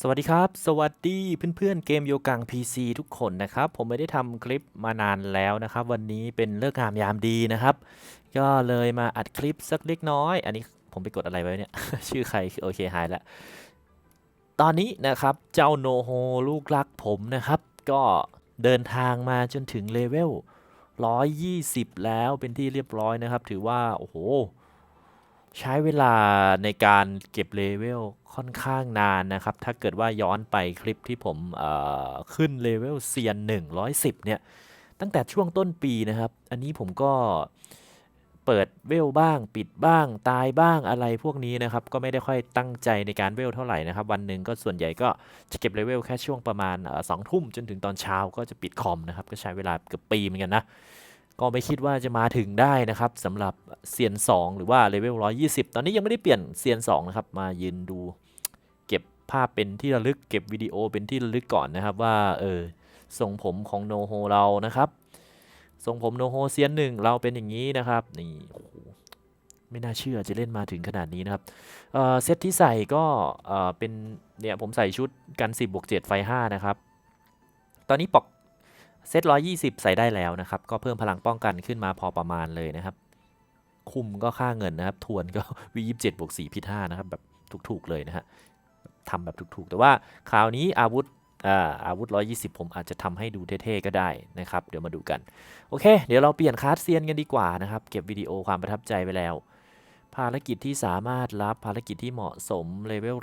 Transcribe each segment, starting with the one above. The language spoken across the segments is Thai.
สวัสดีครับ สวัสดีเพื่อนๆเกมโยกัง PC ทุกคนนะครับ ผมไม่ได้ทำคลิปมานานแล้วนะครับ วันนี้เป็นเลิกงามยามดีนะครับ ก็เลยมาอัดคลิปสักเล็กน้อย อันนี้ผมไปกดอะไรไว้เนี่ย ชื่อใครโอเคหายละ ตอนนี้นะครับเจ้าโนโฮลูกรักผมนะครับ ก็เดินทางมาจนถึงเลเวล120 แล้วเป็นที่เรียบร้อยนะครับ ถือว่า โอ้โห ใช้เวลาในการเก็บเลเวลค่อนข้างนานนะครับ ถ้าเกิดว่าย้อนไปคลิปที่ผมขึ้นเลเวลเซียน 110 เนี่ย ตั้งแต่ช่วงต้นปีนะครับ อันนี้ผมก็เปิดเวลบ้าง ปิดบ้าง ตายบ้างอะไรพวกนี้นะครับ ก็ไม่ได้ค่อยตั้งใจในการเวลเท่าไหร่นะครับ วันหนึ่งก็ส่วนใหญ่ก็จะเก็บเลเวลแค่ช่วงประมาณสองทุ่มจนถึงตอนเช้าก็จะปิดคอมนะครับ ก็ใช้เวลาเกือบปีเหมือนกันนะ ก็ไม่คิดว่าจะมาถึงได้นะครับสำหรับเซียน2หรือว่าเลเวล120 ตอนนี้ยังไม่ได้เปลี่ยนเซียน2นะครับ มายืนดูเก็บภาพเป็นที่ระลึกเก็บวิดีโอเป็นที่ระลึกก่อนนะครับว่าเออทรงผมของโนโฮเรานะครับทรงผมโนโฮเซียนหนึ่งเราเป็นอย่างนี้นะครับนี่โอ้โหไม่น่าเชื่อจะเล่นมาถึงขนาดนี้นะครับเซตที่ใส่ก็เอ่อเป็นเนี่ยผมใส่ชุดกัน10บวก7ไฟ5นะครับตอนนี้ปอก เซต120 ใส่ได้แล้วนะครับ ก็เพิ่มพลังป้องกันขึ้นมาพอประมาณเลยนะครับ คุมก็ค่าเงินนะครับ ทวนก็วี27บวก4พิษ5นะครับ แบบถูกๆเลยนะฮะทำแบบถูกๆ แต่ว่าคราวนี้อาวุธอาอาวุธ 120 ผมอาจจะทำให้ดูเท่ๆ ก็ได้นะครับ เดี๋ยวมาดูกัน โอเค เดี๋ยวเราเปลี่ยนคาร์ดเซียนกันดีกว่านะครับ เก็บวิดีโอความประทับใจไปแล้ว ภารกิจที่สามารถรับภารกิจที่เหมาะสมเลเวล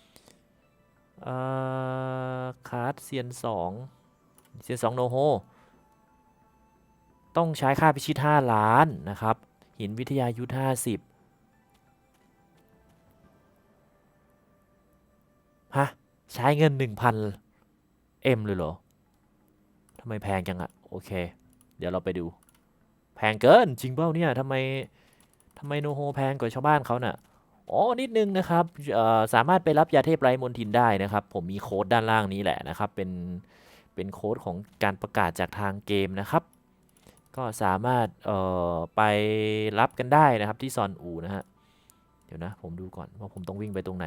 120เอ่อคาร์ดเซียน 2 เซียน2โนโฮ ต้องใช้ค่าพิชิต 5 ล้านนะครับ หินวิทยายุทธ50ฮะ ใช้เงิน 1,000เอ็มเลยเหรอทำไมแพงจังอะโอเค เดี๋ยวเราไปดู แพงเกิน จริงเปล่าเนี่ยทำไมทำไมโนโฮแพงกว่าชาวบ้านเขาน่ะอ๋อ นิดนึงนะครับสามารถไปรับยาเทพไร้มนทินได้นะครับ ผมมีโค้ดด้านล่างนี้แหละนะครับ เป็น เป็นโค้ดของการประกาศจากทางเกมนะครับ ก็สามารถเอ่อไปรับกันได้นะครับที่ซอนอูนะฮะเดี๋ยวนะผมดูก่อนว่าผมต้องวิ่งไปตรงไหน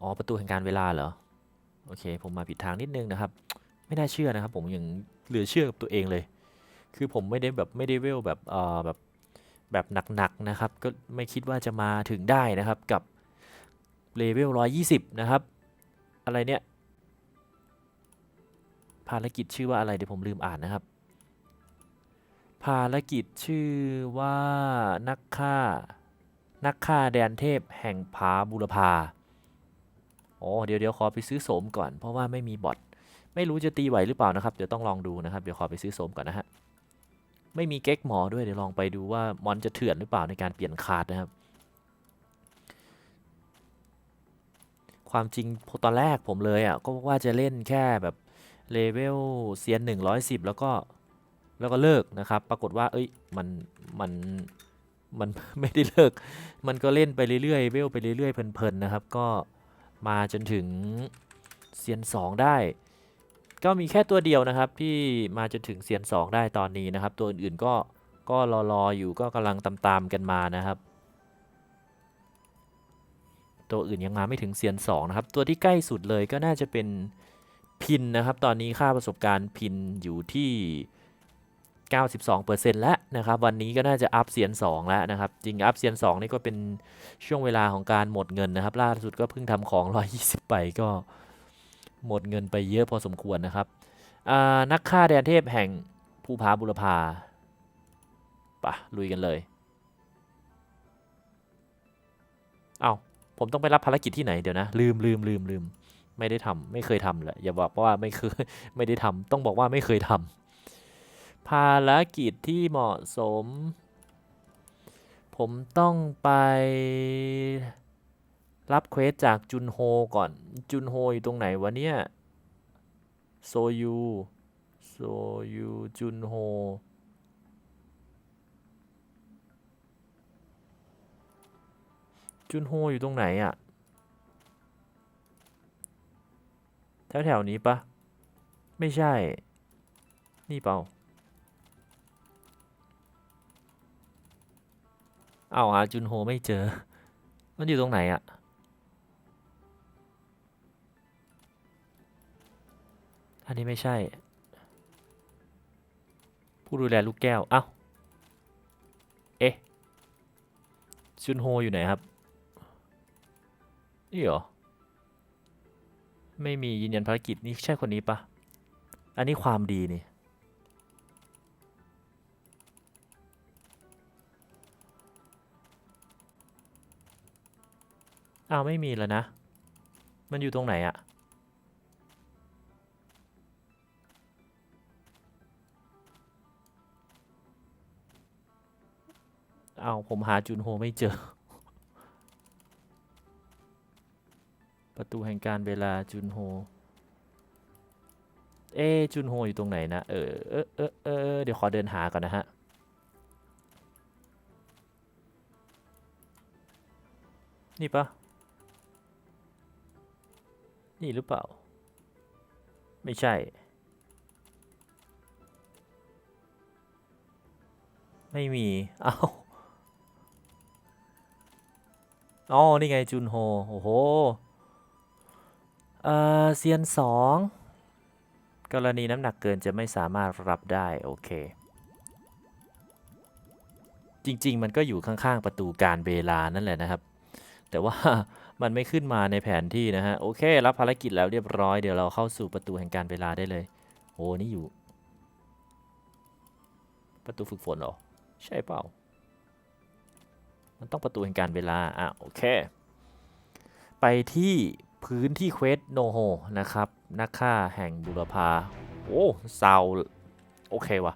อ๋อประตูแห่งการเวลาเหรอ โอเค ผมมาผิดทางนิดนึงนะครับ ไม่น่าเชื่อนะครับ ผมยังเหลือเชื่อกับตัวเองเลย คือผมไม่ได้แบบไม่ได้เวลแบบเอ่อแบบแบบหนักๆนะครับ ก็ไม่คิดว่าจะมาถึงได้นะครับกับเลเวล120 นะครับ อะไรเนี่ย ภารกิจชื่อว่าอะไรเดี๋ยวผมลืมอ่านนะครับ ภารกิจชื่อว่านักฆ่า นักฆ่าแดนเทพแห่งผาบุรพาโอ้เดี๋ยวเดี๋ยวขอไปซื้อโสมก่อน เพราะว่าไม่มีบอทไม่รู้จะตีไหวหรือเปล่านะครับ เดี๋ยวต้องลองดูนะครับ เดี๋ยวขอไปซื้อโสมก่อนนะฮะ ไม่มีเก๊กหมอด้วย เดี๋ยวลองไปดูว่ามอนจะเถื่อนหรือเปล่าในการเปลี่ยนคาร์ดนะครับ ความจริงตอนแรกผมเลยอะก็ว่าจะเล่นแค่แบบ เลเวลเซียน110 แล้วก็แล้วก็เลิกนะครับ ปรากฏว่า เอ้ย มัน มัน มันไม่ได้เลิก มันก็เล่นไปเรื่อยๆ เวลไปเรื่อยๆ เพลินๆ นะครับ ก็มาจนถึงเซียน2ได้ ก็มีแค่ตัวเดียวนะครับ ที่มาจนถึงเซียน2ได้ตอนนี้นะครับ ตัวอื่นๆ ก็ ก็รอๆ อยู่ ก็กำลังตามๆ กันมานะครับ ตัวอื่นยังมาไม่ถึงเซียน2นะครับ ตัวที่ใกล้สุดเลยก็น่าจะเป็น พินนะครับ ตอนนี้ค่าประสบการณ์พินอยู่ที่ 92%แล้วนะครับ วันนี้ก็น่าจะอัพเซียน2แล้วนะครับ จริงอัพเซียน2นี่ก็เป็นช่วงเวลาของการหมดเงินนะครับ ล่าสุดก็เพิ่งทำของ 120 ไปก็หมดเงินไปเยอะพอสมควรนะครับ นักฆ่าแดนเทพแห่งภูผาบุรพาปะลุยกันเลย เอา้า ผมต้องไปรับภารกิจที่ไหนเดี๋ยวนะ ลืมลืมลืมลืม ไม่ได้ทำไม่เคยทำเลยอย่าบอกว่าไม่เคยไม่ได้ทำต้องบอกว่าไม่เคยทำภารกิจที่เหมาะสม ผมต้องไปรับเควสจากจุนโฮก่อน จุนโฮอยู่ตรงไหนวะเนี่ยโซยูโซยูจุนโฮจุนโฮอยู่ตรงไหนอะ แถวแถวนี้ปะไม่ใช่ นี่เปล่าเอาอาจุนโฮไม่เจอ มันอยู่ตรงไหนอะอันนี้ไม่ใช่ ผู้ดูแลลูกแก้ว เอ้า เอ๊ะจุนโฮอยู่ไหนครับ นี่เหรอ ไม่มียืนยันภารกิจนี่ใช่คนนี้ปะอันนี้ความดีนี่ อ้าวไม่มีแล้วนะ มันอยู่ตรงไหนอะเอาผมหาจุนโฮไม่เจอ ตูแห่งการเวลาจุนโฮ เอจุนโฮอยู่ตรงไหนนะ เออเออเออเออเดี๋ยวขอเดินหาก่อนนะฮะ นี่ปะนี่หรือเปล่า ไม่ใช่ ไม่มี เอ้าอ๋อ นี่ไง จุนโฮ โอ้โห เอ่อเซียนสองกรณีน้ำหนักเกินจะไม่สามารถรับได้ โอเค จริง ๆ มันก็อยู่ข้าง ๆ ประตูการเวลานั่นแหละนะครับ แต่ว่ามันไม่ขึ้นมาในแผนที่นะฮะ โอเค รับภารกิจแล้วเรียบร้อย เดี๋ยวเราเข้าสู่ประตูแห่งการเวลาได้เลย โอ้ นี่อยู่ ประตูฝึกฝนหรอ ใช่เปล่า มันต้องประตูแห่งการเวลา อะ โอเค ไปที่ พื้นที่เควสโนโฮนะครับ นักฆ่าแห่งบุรพา โอ้ซาวโอเควะ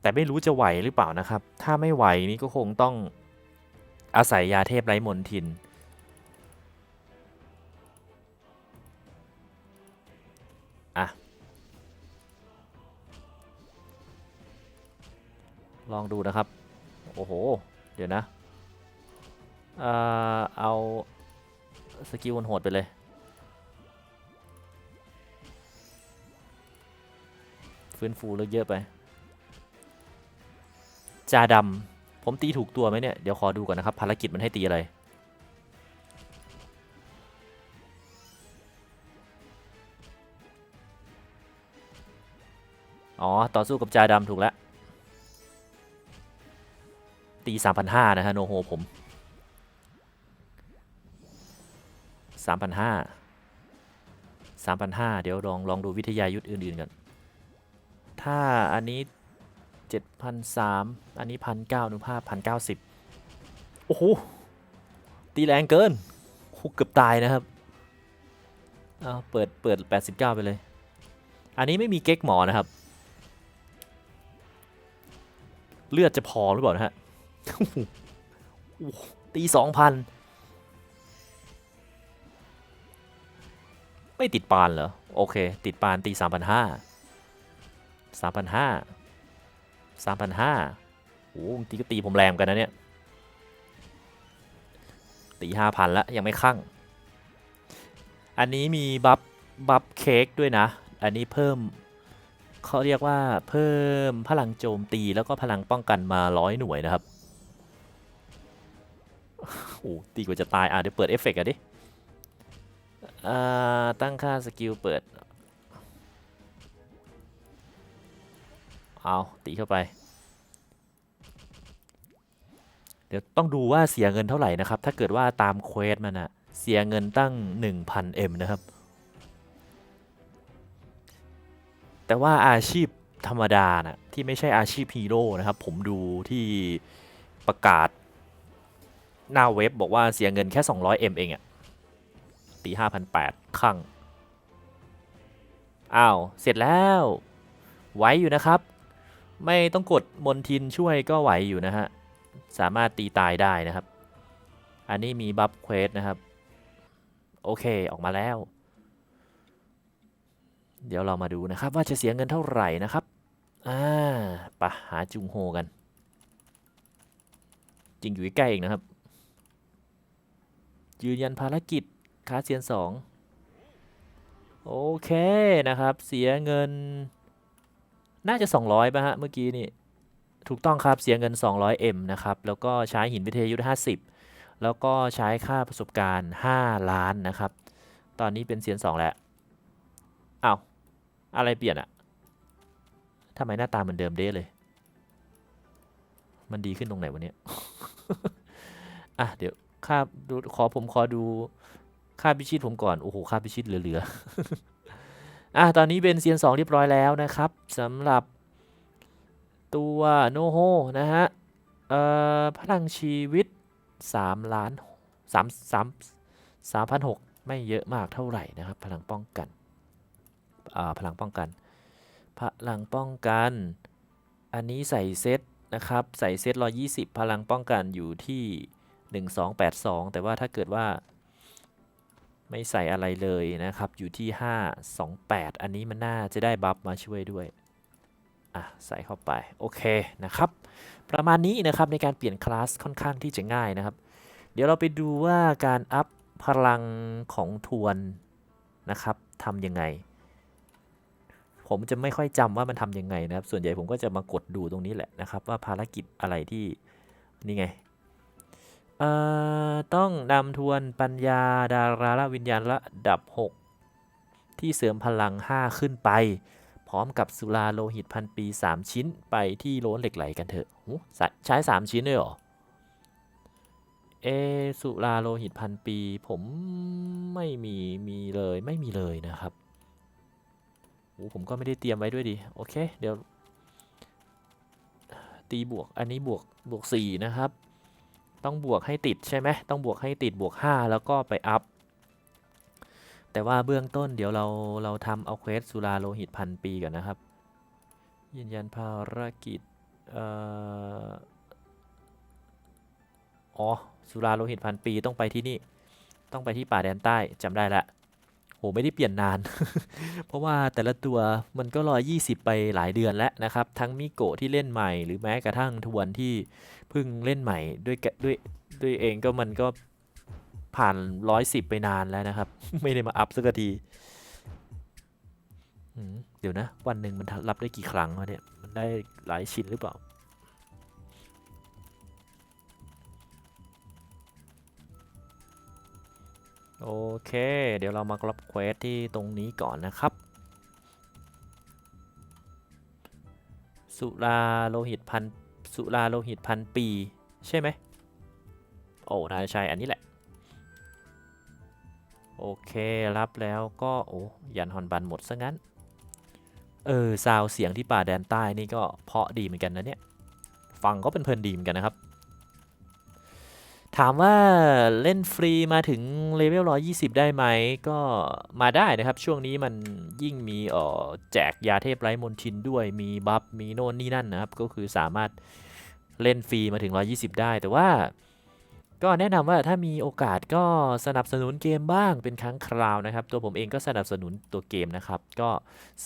แต่ไม่รู้จะไหวหรือเปล่านะครับ ถ้าไม่ไหวนี่ก็คงต้องอาศัยยาเทพไร้มนทิน อะ ลองดูนะครับ โอ้โห เดี๋ยวนะ เอ่อ เอา สกิลโหดไปเลย ฟื้นฟูเลิกเยอะไป จาดำผมตีถูกตัวไหมเนี่ย เดี๋ยวขอดูก่อนนะครับ ภารกิจมันให้ตีอะไรอ๋อ ต่อสู้กับจาดำถูกแล้ว ตี 3,500 นะฮะ โนโฮผม 3,500 3,500 เดี๋ยวลองลองดูวิทยายุทธอื่นๆกันถ้าอันนี้ 7,300 อันนี้ 1,900นุภาพ1,090 โอ้โห ตีแรงเกินคุกเกือบตายนะครับเอาเปิดเปิด 89 ไปเลย อันนี้ไม่มีเก๊กหมอนะครับ เลือดจะพอหรือเปล่านะฮะโอ้โหตี ไม่ติดปานเหรอ โอเค ติดปานตี 3,500 3,500 3,500โอ้ตีก็ตีผมแรงเหมือนกันนะเนี่ย ตี5,000แล้วยังไม่คั่ง อันนี้มีบัฟบัฟเค้กด้วยนะ อันนี้เพิ่มเขาเรียกว่าเพิ่มพลังโจมตีแล้วก็พลังป้องกันมาร้อยหน่วยนะครับ โอ้ตีกว่าจะตาย อะเดี๋ยวเปิดเอฟเฟกต์อะดิ ตั้งค่าสกิลเปิด เอาตีเข้าไป เดี๋ยวต้องดูว่าเสียเงินเท่าไหร่นะครับ ถ้าเกิดว่าตามเควสมันอะเสียเงินตั้ง 1,000M นะครับ แต่ว่าอาชีพธรรมดานะที่ไม่ใช่อาชีพฮีโร่นะครับ ผมดูที่ประกาศหน้าเว็บบอกว่าเสียเงินแค่ 200M เองอะ ตี5,800ข้างอ้าว เสร็จแล้วไหวอยู่นะครับ ไม่ต้องกดมนทินช่วยก็ไหวอยู่นะฮะ สามารถตีตายได้นะครับ อันนี้มีบัฟเควสนะครับ โอเคออกมาแล้ว เดี๋ยวเรามาดูนะครับ ว่าจะเสียเงินเท่าไหร่นะครับ อ่าปะหาจุงโฮกัน จริงอยู่ใกล้เองนะครับ ยืนยันภารกิจ คาเซียนสองโอเคนะครับ เสียเงิน น่าจะ 200ป่ะฮะ เมื่อกี้นี่ ถูกต้องครับเสียเงิน 200M นะครับ แล้วก็ใช้หินวิทยายุทธ50 แล้วก็ใช้ค่าประสบการณ์ 5 ล้านนะครับ ตอนนี้เป็นเซียน2แล้วอ้าวอะไรเปลี่ยนอะทำไมหน้าตาเหมือนเดิมเด้เลย มันดีขึ้นตรงไหนวะเนี่ยอะเดี๋ยวค่าดูขอผมขอดู ค่าพิชิตผมก่อน โอ้โห ค่าพิชิตเหลือๆ อะ ตอนนี้เป็นเซียนสองเรียบร้อยแล้วนะครับสำหรับตัวโนโฮนะฮะ เอ่อ พลังชีวิต 3 ล้าน3 3 3,600 ไม่เยอะมากเท่าไหร่นะครับ พลังป้องกัน อ่า พลังป้องกัน พลังป้องกัน อันนี้ใส่เซตนะครับ ใส่เซต120 พลังป้องกันอยู่ที่ 1282 แต่ว่าถ้าเกิดว่า ไม่ใส่อะไรเลยนะครับ อยู่ที่ 528 อันนี้มันน่าจะได้บัฟมาช่วยด้วย อะ ใส่เข้าไป โอเคนะครับ ประมาณนี้นะครับในการเปลี่ยนคลาสค่อนข้างที่จะง่ายนะครับ เดี๋ยวเราไปดูว่าการอัพพลังของทวนนะครับทำยังไง ผมจะไม่ค่อยจำว่ามันทำยังไงนะครับ ส่วนใหญ่ผมก็จะมากดดูตรงนี้แหละนะครับ ว่าภารกิจอะไรที่นี่ไง เอ่อต้องนำทวนปัญญาดาราละวิญญาณระดับ 6 ที่เสริมพลัง 5 ขึ้นไป พร้อมกับสุราโลหิตพันปี 3 ชิ้นไปที่โล้นเหล็กไหลกันเถอะใช้ 3 ชิ้นเลยเหรอ เอสุราโลหิตพันปี ผมไม่มีมีเลยไม่มีเลยนะครับโอ้ผมก็ไม่ได้เตรียมไว้ด้วยดิโอเค เดี๋ยว ตีบวกอันนี้บวกบวก 4 นะครับ ต้องบวกให้ติดใช่ไหมต้องบวกให้ติดบวก 5 แล้วก็ไปอัพ แต่ว่าเบื้องต้นเดี๋ยวเราเราทำเอาเควสสุราโลหิตพันปีก่อนนะครับ ยืนยันภารกิจอ๋อสุราโลหิตพันปีต้องไปที่นี่ ต้องไปที่ป่าแดนใต้จำได้ละ โหไม่ได้เปลี่ยนนาน เพราะว่าแต่ละตัวมันก็รอ20 ไปหลายเดือนแล้วนะครับ ทั้งมิโกะที่เล่นใหม่ หรือแม้กระทั่งทวนที่เพิ่งเล่นใหม่ด้วยด้วยด้วยเองก็มันก็ผ่านร้อยสิบไปนานแล้วนะครับ ไม่ได้มาอัพสักทีเดี๋ยวนะ วันหนึ่งมันรับได้กี่ครั้งวะเนี่ย มันได้หลายชิ้นหรือเปล่า โอเค เดี๋ยวเรามากรับเควสที่ตรงนี้ก่อนนะครับ สุราโลหิตพันสุราโลหิตพันปี ใช่ไหม โอ้น่าใช่ อันนี้แหละ โอเครับแล้วก็โอ้ยันฮอนบันหมดซะงั้น เออซาวเสียงที่ป่าแดนใต้นี่ก็เพาะดีเหมือนกันนะเนี่ย ฟังก็เป็นเพลินดีเหมือนกันนะครับ ถามว่าเล่นฟรีมาถึงเลเวล120 ได้ไหม ก็มาได้นะครับ ช่วงนี้มันยิ่งมีเอ่อแจกยาเทพไร้มนทินด้วยมีบัฟมีโน่นนี่นั่นนะครับ ก็คือสามารถเล่นฟรีมาถึง 120 ได้ แต่ว่า ก็แนะนำว่าถ้ามีโอกาสก็สนับสนุนเกมบ้างเป็นครั้งคราวนะครับ ตัวผมเองก็สนับสนุนตัวเกมนะครับ ก็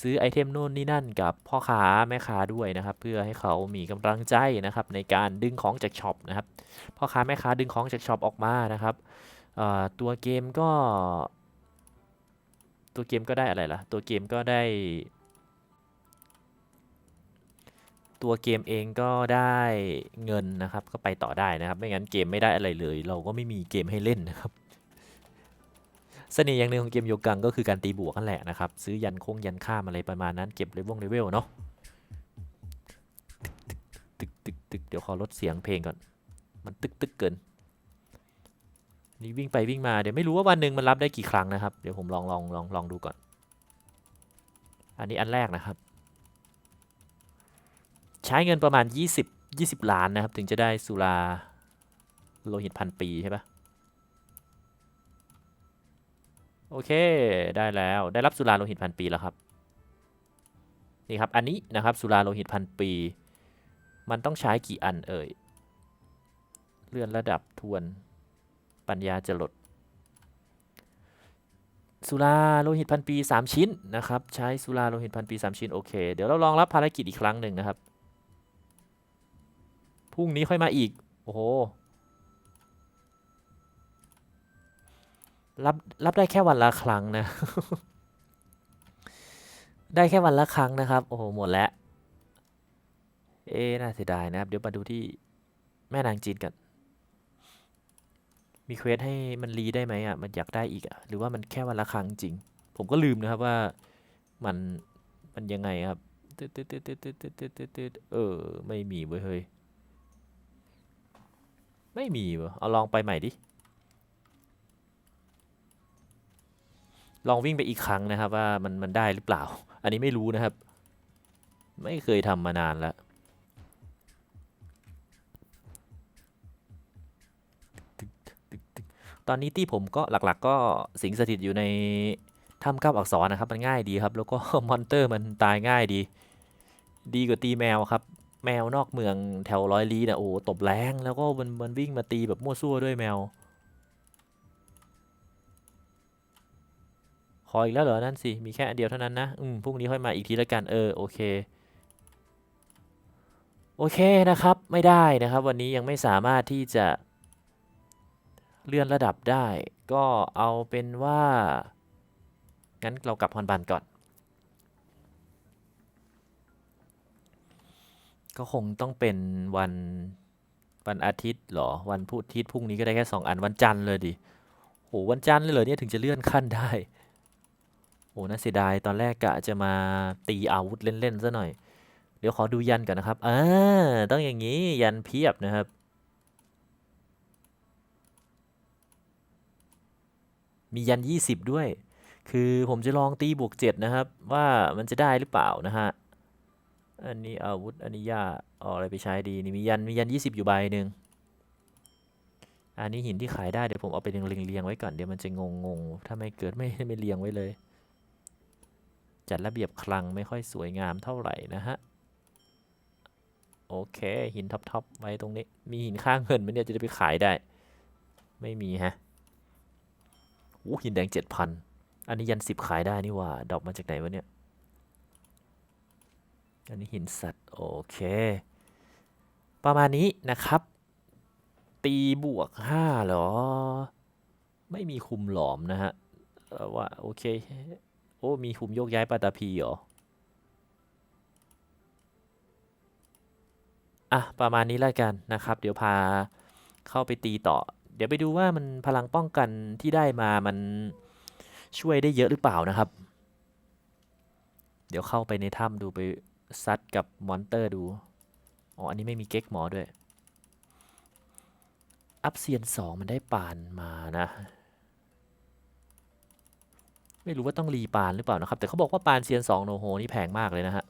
ซื้อไอเทมโน่นนี่นั่นกับพ่อค้าแม่ค้าด้วยนะครับ เพื่อให้เขามีกำลังใจนะครับ ในการดึงของจากช็อปนะครับพ่อค้าแม่ค้าดึงของจากช็อปออกมานะครับตัวเกมก็ ตัวเกมก็ได้อะไรล่ะ ตัวเกมก็ได้ ตัวเกมเองก็ได้เงินนะครับ ก็ไปต่อได้นะครับ ไม่งั้นเกมไม่ได้อะไรเลย เราก็ไม่มีเกมให้เล่นนะครับเสน่ห์อย่างหนึ่งของเกมโยกังก็คือการตีบวกนั่นแหละนะครับ ซื้อยันคงยันข้ามอะไรประมาณนั้นเก็บเลเวลเลเวลเนาะตึกตึกตึกเดี๋ยวขอลดเสียงเพลงก่อน มันตึกตึกเกิน นี่วิ่งไปวิ่งมาเดี๋ยวไม่รู้ว่าวันหนึ่งมันรับได้กี่ครั้งนะครับ เดี๋ยวผมลองลองลองลองดูก่อน อันนี้อันแรกนะครับ ช้เงินประมาณ 20 20 ล้านนะครับ ถึงจะได้สุราโลหิตพันปีใช่ปะโอเค ได้แล้วได้รับสุราโลหิตพันปีแล้วครับนี่ครับอันนี้นะครับสุราโลหิตพันปี มันต้องใช้กี่อันเอ่ยเลื่อนระดับทวนปัญญาจะลด สุราโลหิตพันปี 3 ชิ้นนะครับ ใช้สุราโลหิตพันปี 3 ชิ้น โอเค เดี๋ยวเราลองรับภารกิจอีกครั้งหนึ่งนะครับ รุ่งนี้ค่อยมาอีก โอ้โห รับรับได้แค่วันละครั้งนะ ได้แค่วันละครั้งนะครับ โอ้โห หมดแล้ว เอ๊น่าเสียดายนะครับ เดี๋ยวมาดูที่แม่นางจีนกัน มีเควสให้มันรีได้ไหมอะ มันอยากได้อีกอะ หรือว่ามันแค่วันละครั้งจริง ผมก็ลืมนะครับว่ามันมันยังไงครับเออ ไม่มีเว้ยเฮ้ย ไม่มีเวะเอาลองไปใหม่ดิ ลองวิ่งไปอีกครั้งนะครับ ว่ามันมันได้หรือเปล่า อันนี้ไม่รู้นะครับ ไม่เคยทำมานานแล้วตอนนี้ที่ผมก็หลักๆ ก็สิงสถิตอยู่ในถ้ำเก้าอักษรนะครับ มันง่ายดีครับ แล้วก็มอนเตอร์มันตายง่ายดี ดีกว่าตีแมวครับ แมวนอกเมืองแถวร้อยลีเนี่ยโอ้โหตบแรงแล้วก็มันมันวิ่งมาตีแบบมั่วซั่วด้วยแมวขออีกแล้วเหรอนั่นสิมีแค่อันเดียวเท่านั้นนะอืมพรุ่งนี้ค่อยมาอีกทีละกันเออโอเคโอเคนะครับไม่ได้นะครับวันนี้ยังไม่สามารถที่จะเลื่อนระดับได้ ก็เอาเป็นว่างั้นเรากลับฮอนบันก่อน ก็คงต้องเป็นวันวันอาทิตย์เหรอ วันพุธอาทิตย์พรุ่งนี้ก็ได้แค่สองอันวันจันทร์เลยดิโหวันจันทร์เลยเหรอเนี่ยถึงจะเลื่อนขั้นได้โอ้น่าเสียดายตอนแรกกะจะมาตีอาวุธเล่นๆซะหน่อย เดี๋ยวขอดูยันก่อนนะครับอ่าต้องอย่างนี้ยันเพียบนะครับมียัน 20 ด้วย คือผมจะลองตีบวก 7 นะครับ ว่ามันจะได้หรือเปล่านะฮะ อันนี้อาวุธ อันนี้ยาเอาอะไรไปใช้ดี นี่มียัน มียัน20อยู่ใบหนึ่ง อันนี้หินที่ขายได้ เดี๋ยวผมเอาไปเรียงเรียงไว้ก่อน เดี๋ยวมันจะงงงๆถ้าไม่เกิดไม่ไม่เรียงไว้เลย จัดระเบียบคลังไม่ค่อยสวยงามเท่าไหร่นะฮะ โอเค หินท็อปๆไว้ตรงนี้ มีหินข้างเงินไหมเนี่ยจะได้ไปขายได้ ไม่มีฮะโอ้หินแดงเจ็ดพัน อันนี้ยันสิบขายได้นี่ว่า ดอกมาจากไหนวะเนี่ย อันนี้หินสัตว์โอเค ประมาณนี้นะครับ ตีบวกห้าหรอ ไม่มีคุมหลอมนะฮะว่าโอเค โอ้ มีคุมโยกย้ายปาตาพีเหรอ อะ ประมาณนี้แล้วกันนะครับ เดี๋ยวพาเข้าไปตีต่อ เดี๋ยวไปดูว่ามันพลังป้องกันที่ได้มามันช่วยได้เยอะหรือเปล่านะครับ เดี๋ยวเข้าไปในถ้ำดูไป ซัดกับมอนเตอร์ดู อ๋อ อันนี้ไม่มีเก๊กหมอด้วย อัพเซียนสองมันได้ปานมานะ ไม่รู้ว่าต้องรีปานหรือเปล่านะครับ แต่เขาบอกว่าปานเซียนสองโนโฮนี่แพงมากเลยนะฮะ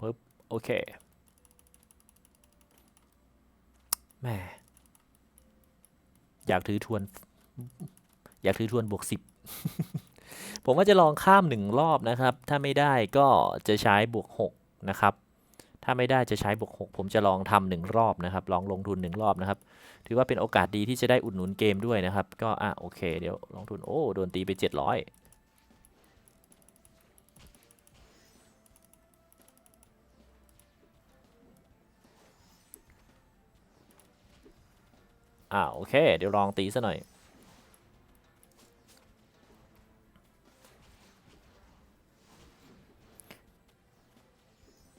ปึ๊บโอเคแม่อยากถือทวน อยากถือทวนบวกสิบ ผมว่าจะลองข้ามหนึ่งรอบนะครับ ถ้าไม่ได้ก็จะใช้บวกหกนะครับ ถ้าไม่ได้จะใช้บวกหกผมจะลองทำหนึ่งรอบนะครับ ลองลงทุนหนึ่งรอบนะครับ ถือว่าเป็นโอกาสดีที่จะได้อุดหนุนเกมด้วยนะครับ ก็อะโอเค เดี๋ยวลงทุนโอ้โดนตีไปเจ็ดร้อยอ่าโอเค เดี๋ยวลองตีซะหน่อย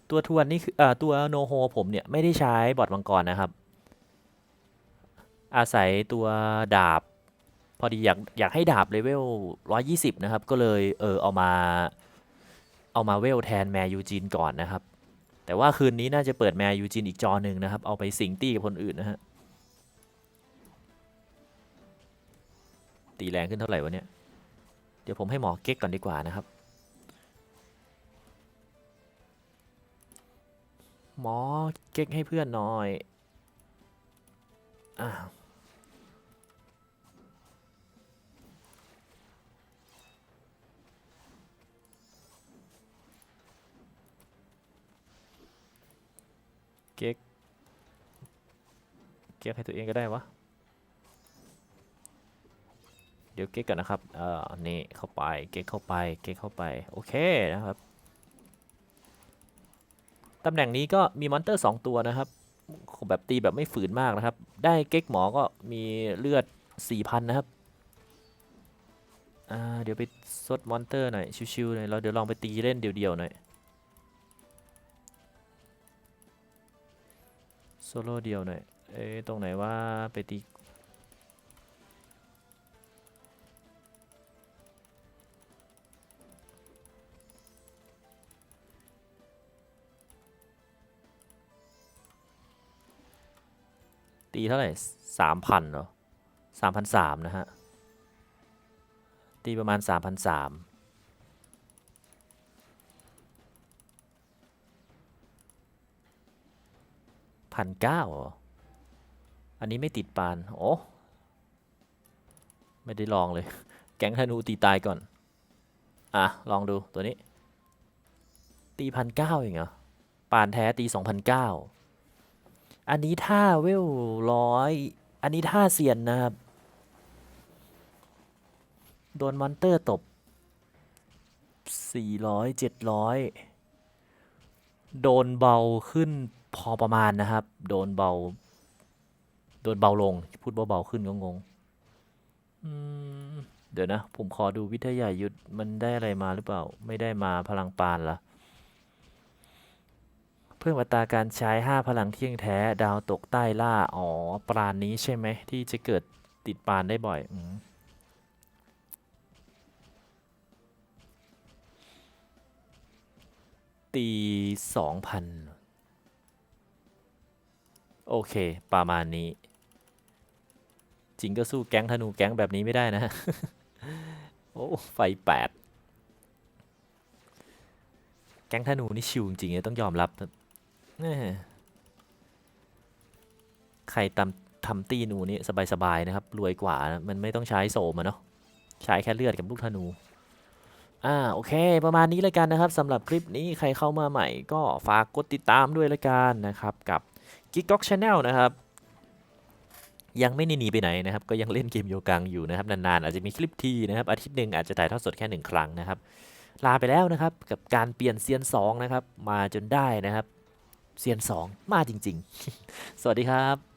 ตัวทวนนี่คืออ่าตัวโนโฮผมเนี่ยไม่ได้ใช้บอดมังกรนะครับ อาศัยตัวดาบ พอดีอยากอยากให้ดาบเลเวล 120 นะครับ ก็เลยเออเอามาเอามาเวลแทนแมยูจีนก่อนนะครับ แต่ว่าคืนนี้น่าจะเปิดแมยูจีนอีกจอหนึ่งนะครับ เอาไปสิงตี้กับคนอื่นนะฮะตีแรงขึ้นเท่าไหร่วะเนี่ย เดี๋ยวผมให้หมอเก๊กก่อนดีกว่านะครับ หมอเก๊กให้เพื่อนหน่อยอ่าเก๊กเก๊กให้ตัวเองก็ได้วะ เดี๋ยวเก๊กกันนะครับ เอ่อ นี่เข้าไป เก๊กเข้าไป เก๊กเข้าไป โอเคนะครับ ตำแหน่งนี้ก็มีมอนเตอร์ 2 ตัวนะครับ แบบตีแบบไม่ฝืนมากนะครับ ได้เก๊กหมอก็มีเลือด 4,000 นะครับ อ่า เดี๋ยวไปซดมอนเตอร์หน่อย ชิวๆหน่อยเราเดี๋ยวลองไปตีเล่นเดี่ยวๆหน่อย โซโล่เดียวหน่อย เอ้ตรงไหนว่าไปตี ตีเท่าไหร่สามพันเหรอสามพันสามนะฮะ ตีประมาณสามพันสามพันเก้าอันนี้ไม่ติดปาน โอ้ ไม่ได้ลองเลย แก๊งธนูตีตายก่อน อะ ลองดูตัวนี้ ตีพันเก้าเองเหรอ ปานแท้ตีสองพันเก้า อันนี้ท่าเวลร้อย อันนี้ท่าเซียนนะครับ โดนมอนเตอร์ตบ 400 700 โดนเบาขึ้นพอประมาณนะครับ โดนเบา โดนเบาลง พูดเบาๆขึ้นก็งง เดี๋ยวนะ ผมขอดูวิทยายุทธมันได้อะไรมาหรือเปล่า ไม่ได้มาพลังปานละ พิ่มอัตราการใช้ 5 พลังเที่ยงแท้ ดาวตกใต้ล่า อ๋อ ปราณนี้ใช่ไหม ที่จะเกิดติดปานได้บ่อยอตีสองพันโอเค ประมาณนี้ จริงก็สู้แก๊งธนูแก๊งแบบนี้ไม่ได้นะ โอ้ ไฟแปดแก๊งธนูนี่ชิวจริงๆต้องยอมรับ ใครทำทำตีนูนี่สบายๆนะครับ รวยกว่านะมันไม่ต้องใช้โสมอะเนาะใช้แค่เลือดกับลูกธนู อ่าโอเค ประมาณนี้เลยกันนะครับสำหรับคลิปนี้ใครเข้ามาใหม่ก็ฝากกดติดตามด้วยละกันนะครับ กับ g i g g o k Channel นะครับ ยังไม่หนีไปไหนนะครับ ก็ยังเล่นเกมโยกังอยู่นะครับ นานๆ อาจจะมีคลิปทีนะครับ อาทิตย์หนึ่งอาจจะถ่ายทอดสดแค่หนึ่งครั้งนะครับ ลาไปแล้วนะครับ กับการเปลี่ยนเซียน2นะครับ มาจนได้นะครับ เซียน2 มาจริง ๆ สวัสดีครับ